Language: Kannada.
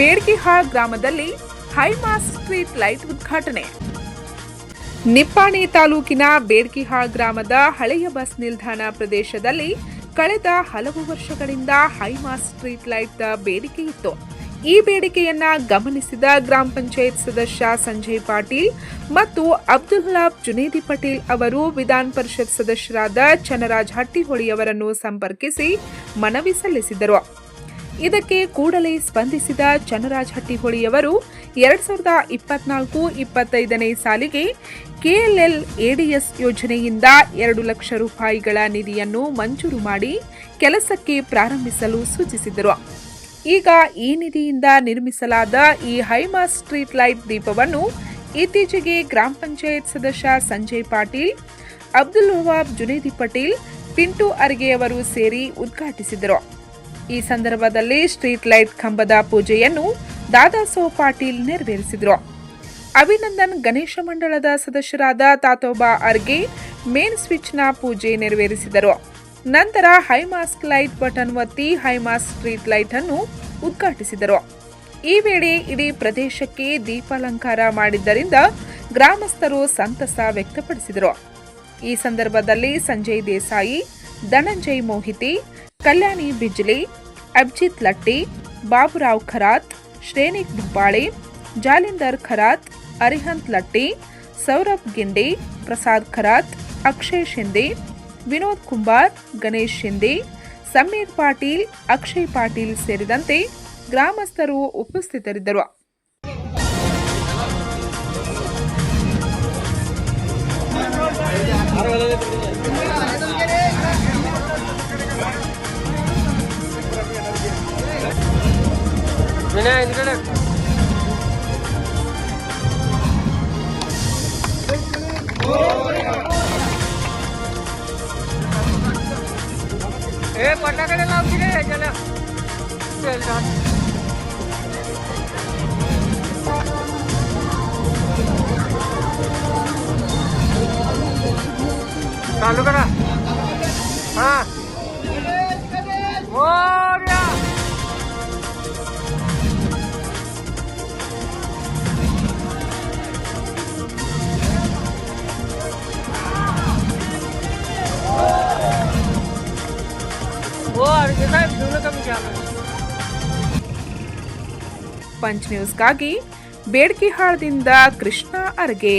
ಬೇಡ್ಗಿಹಾಳ್ ಗ್ರಾಮದಲ್ಲಿ ಹೈಮಾಸ್ ಸ್ಟ್ರೀಟ್ ಲೈಟ್ ಉದ್ಘಾಟನೆ. ನಿಪ್ಪಾಣಿ ತಾಲೂಕಿನ ಬೇಡ್ಕಿಹಾಳ್ ಗ್ರಾಮದ ಹಳೆಯ ಬಸ್ ನಿಲ್ದಾಣ ಪ್ರದೇಶದಲ್ಲಿ ಕಳೆದ ಹಲವು ವರ್ಷಗಳಿಂದ ಹೈಮಾಸ್ ಸ್ಟ್ರೀಟ್ ಲೈಟ್ ಬೇಡಿಕೆ ಇತ್ತು. ಈ ಬೇಡಿಕೆಯನ್ನ ಗಮನಿಸಿದ ಗ್ರಾಮ ಪಂಚಾಯತ್ ಸದಸ್ಯ ಸಂಜಯ್ ಪಾಟೀಲ್ ಮತ್ತು ಅಬ್ದುಲ್ಲಾಬ್ ಜುನೇದಿ ಪಟೇಲ್ ಅವರು ವಿಧಾನ ಪರಿಷತ್ ಸದಸ್ಯರಾದ ಚನ್ನರಾಜ್ ಹಟ್ಟಿಹೊಳಿ ಅವರನ್ನು ಸಂಪರ್ಕಿಸಿ ಮನವಿ ಸಲ್ಲಿಸಿದರು. ಇದಕ್ಕೆ ಕೂಡಲೇ ಸ್ಪಂದಿಸಿದ ಚನ್ನರಾಜ್ ಹಟ್ಟಿಹೊಳಿಯವರು ಎರಡ್ ಸಾವಿರದ ಇಪ್ಪತ್ನಾಲ್ಕು ಇಪ್ಪತ್ತೈದನೇ ಸಾಲಿಗೆ ಕೆಎಲ್ಎಲ್ ಎಡಿಎಸ್ ಯೋಜನೆಯಿಂದ ಎರಡು ಲಕ್ಷ ರೂಪಾಯಿಗಳ ನಿಧಿಯನ್ನು ಮಂಜೂರು ಮಾಡಿ ಕೆಲಸಕ್ಕೆ ಪ್ರಾರಂಭಿಸಲು ಸೂಚಿಸಿದರು. ಈಗ ಈ ನಿಧಿಯಿಂದ ನಿರ್ಮಿಸಲಾದ ಈ ಹೈಮಾಸ್ ಸ್ಟ್ರೀಟ್ ಲೈಟ್ ದೀಪವನ್ನು ಇತ್ತೀಚೆಗೆ ಗ್ರಾಮ ಪಂಚಾಯತ್ ಸದಸ್ಯ ಸಂಜಯ್ ಪಾಟೀಲ್, ಅಬ್ದುಲ್ ನವಾಬ್ ಜುನೇದಿ ಪಟೇಲ್, ಪಿಂಟು ಅರ್ಗೆ ಅವರು ಸೇರಿ ಉದ್ಘಾಟಿಸಿದರು. ಈ ಸಂದರ್ಭದಲ್ಲಿ ಸ್ಟ್ರೀಟ್ ಲೈಟ್ ಕಂಬದ ಪೂಜೆಯನ್ನು ದಾದಾಸೋ ಪಾಟೀಲ್ ನೆರವೇರಿಸಿದರು. ಅಭಿನಂದನ್ ಗಣೇಶ ಮಂಡಳದ ಸದಸ್ಯರಾದ ತಾತೋಬಾ ಅರ್ಗೆ ಮೇನ್ ಸ್ವಿಚ್ನ ಪೂಜೆ ನೆರವೇರಿಸಿದರು. ನಂತರ ಹೈಮಾಸ್ಕ್ ಲೈಟ್ ಬಟನ್ ಒತ್ತಿ ಹೈಮಾಸ್ಕ್ ಸ್ಟ್ರೀಟ್ ಲೈಟ್ ಅನ್ನು ಉದ್ಘಾಟಿಸಿದರು. ಈ ವೇಳೆ ಇಡೀ ಪ್ರದೇಶಕ್ಕೆ ದೀಪಾಲಂಕಾರ ಮಾಡಿದ್ದರಿಂದ ಗ್ರಾಮಸ್ಥರು ಸಂತಸ ವ್ಯಕ್ತಪಡಿಸಿದರು. ಈ ಸಂದರ್ಭದಲ್ಲಿ ಸಂಜಯ್ ದೇಸಾಯಿ, ಧನಂಜಯ್ ಮೋಹಿತಿ ಕಲ್ಯಾಣಿ ಬಿಜ್ಲಿ ಅಬ್ಜಿತ್ ಲಟ್ಟಿ, ಬಾಬುರಾವ್ ಖರಾತ್, ಶ್ರೇಣಿಕ್ ದುಬ್ಬಾಳೆ ಜಾಲಿಂದರ್ ಖರಾತ್, ಅರಿಹಂತ್ ಲಟ್ಟಿ, ಸೌರಭ್ ಗಿಂಡಿ, ಪ್ರಸಾದ್ ಖರಾತ್, ಅಕ್ಷಯ್ ಶಿಂದೆ, ವಿನೋದ್ ಕುಂಬಾರ್, ಗಣೇಶ್ ಶಿಂದೆ, ಸಮೀರ್ ಪಾಟೀಲ್, ಅಕ್ಷಯ್ ಪಾಟೀಲ್ ಸೇರಿದಂತೆ ಗ್ರಾಮಸ್ಥರು ಉಪಸ್ಥಿತರಿದ್ದರು. Vinay, look at it. ए पटाकडे लावची रे गेल्या चल जाऊन चालू करा हां ಪಂಚ್ ನ್ಯೂಸ್ಗಾಗಿ ಬೇಡ್ಕಿಹಾಳದಿಂದ ಕೃಷ್ಣ ಅರ್ಗೆ.